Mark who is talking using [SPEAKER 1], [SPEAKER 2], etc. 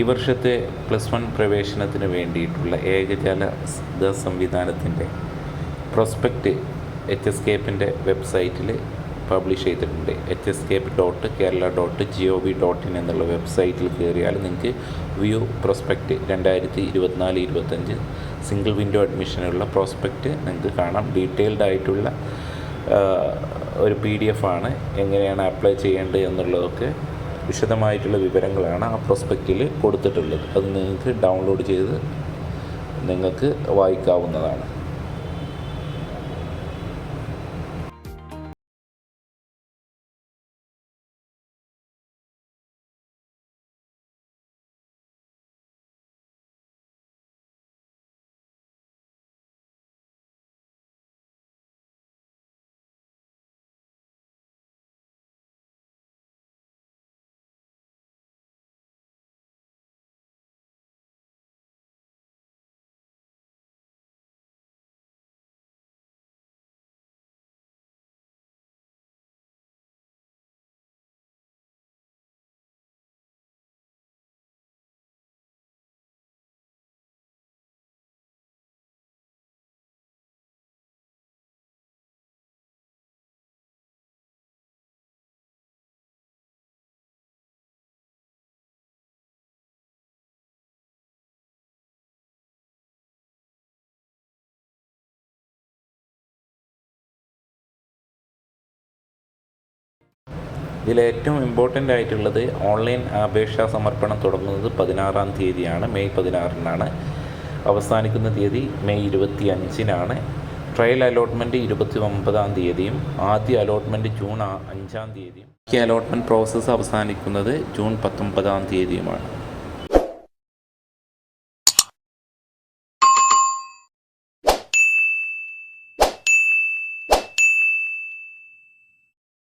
[SPEAKER 1] ഈ വർഷത്തെ plus one പ്രവേശനത്തിന് വേണ്ടിയിട്ടുള്ള ഏകജാല സംവിധാനത്തിന്റെ പ്രോസ്പെക്റ്റ് എച്ച് എസ് കേപ്പിന്റെ വെബ്സൈറ്റിൽ പബ്ലിഷ് ചെയ്തിട്ടുണ്ട്. H S cape dot Kerala dot G O V dot in എന്നുള്ള വെബ്സൈറ്റിൽ കയറിയാൽ നിങ്ങൾക്ക് വ്യൂ പ്രോസ്പെക്റ്റ് രണ്ടായിരത്തി ഇരുപത്തിനാല് ഇരുപത്തഞ്ച് സിംഗിൾ വിൻഡോ അഡ്മിഷനുള്ള പ്രോസ്പെക്റ്റ് നിങ്ങൾക്ക് കാണാം. ഡീറ്റെയിൽഡ് ആയിട്ടുള്ള ഒരു പി ഡി എഫ് ആണ്. എങ്ങനെയാണ് അപ്ലൈ ചെയ്യേണ്ടത് എന്നുള്ളതൊക്കെ വിശദമായിട്ടുള്ള വിവരങ്ങളാണ് ആ പ്രോസ്പെക്റ്റിൽ കൊടുത്തിട്ടുള്ളത്. അത് നിങ്ങൾക്ക് ഡൗൺലോഡ് ചെയ്ത് നിങ്ങൾക്ക് വായിക്കാവുന്നതാണ്. ഇതിൽ ഏറ്റവും ഇമ്പോർട്ടന്റ് ആയിട്ടുള്ളത് ഓൺലൈൻ അപേക്ഷാ സമർപ്പണം തുടങ്ങുന്നത് പതിനാറാം തീയതിയാണ്. മെയ് പതിനാറിനാണ്. അവസാനിക്കുന്ന തീയതി മെയ് ഇരുപത്തി അഞ്ചിനാണ് ട്രയൽ അലോട്ട്മെന്റ് ഇരുപത്തി ഒമ്പതാം തീയതിയും ആദ്യ അലോട്ട്മെന്റ് ജൂൺ അഞ്ചാം തീയതിയും. ഈ അലോട്ട്മെന്റ് പ്രോസസ്സ് അവസാനിക്കുന്നത് ജൂൺ പത്തൊമ്പതാം തീയതിയുമാണ്.